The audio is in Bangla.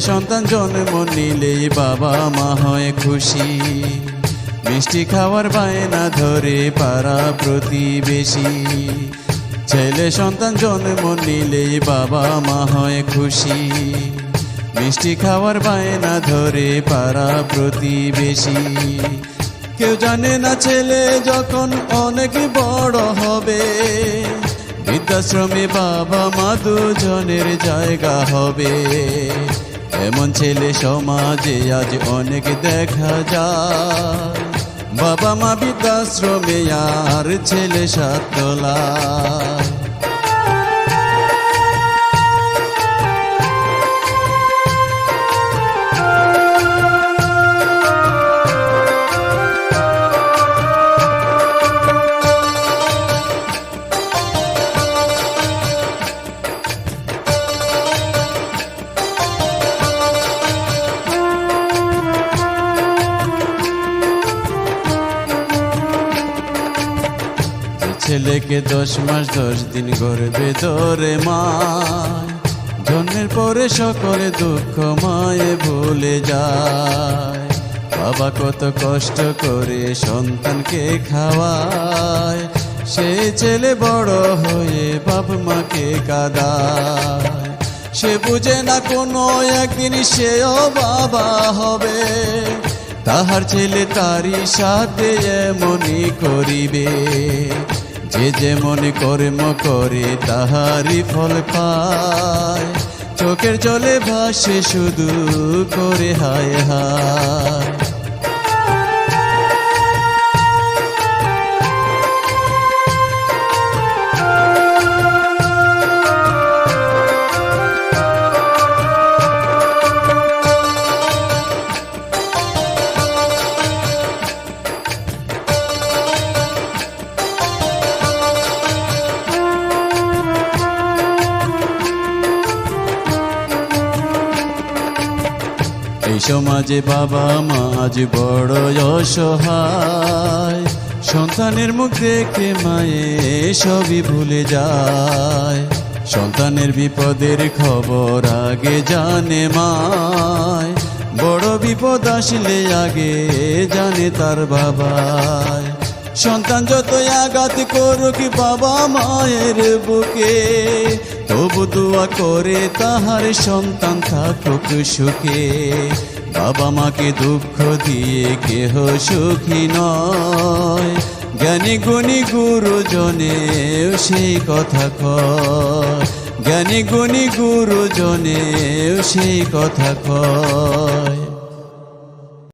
সন্তান জন্ম নিলেই বাবা মা হয় খুশি। মিষ্টি খাওয়ার বায়না ধরে পাড়া প্রতিবেশী। ছেলে সন্তান জন্ম নিলেই বাবা মা হয় খুশি। মিষ্টি খাওয়ার বায়না ধরে পাড়া প্রতিবেশী। কেউ জানে না ছেলে যখন অনেক বড় হবে, বৃদ্ধাশ্রমে বাবা মা দুজনের জায়গা হবে। এমন ছেলে সমাজে আজ অনেক দেখা যায়। বাবা মা বৃদ্ধাশ্রমে আর ছেলে সাতলা ছেলেকে দশ মাস, দশ দিন গর্বে ধরে মায় জন্মের পরে সকলে দুঃখ মায়ে ভুলে যায়। বাবা কত কষ্ট করে সন্তানকে খাওয়ায়। সে ছেলে বড় হয়ে বাপ মাকে কাদায়। সে বুঝে না কোনো একদিন সেও বাবা হবে। তাহার ছেলে তারই সাথে এমনই করিবে। যে যে মনে কর্ম করে তাহারি ফল পায়। চোখের জলে ভাসে শুধু করে হায় হায়। এই সমাজে বাবা মা বড় অসহায়। সন্তানের মুখ দেখে মায়ে সবই ভুলে যায়। সন্তানের বিপদের খবর আগে জানে মায়। বড় বিপদ আসলে আগে জানে তার বাবায়। সন্তান যতই আঘাত করুক বাবা মায়ের বুকে, তবু দোয়া করে তাহার সন্তান থাকুক সুখে। বাবা মাকে দুঃখ দিয়ে কেহ সুখী নয়। জ্ঞানী গুণী গুরুজনেও সেই কথা কয়। জ্ঞানী গুণী গুরুজনেও সেই কথা কয়।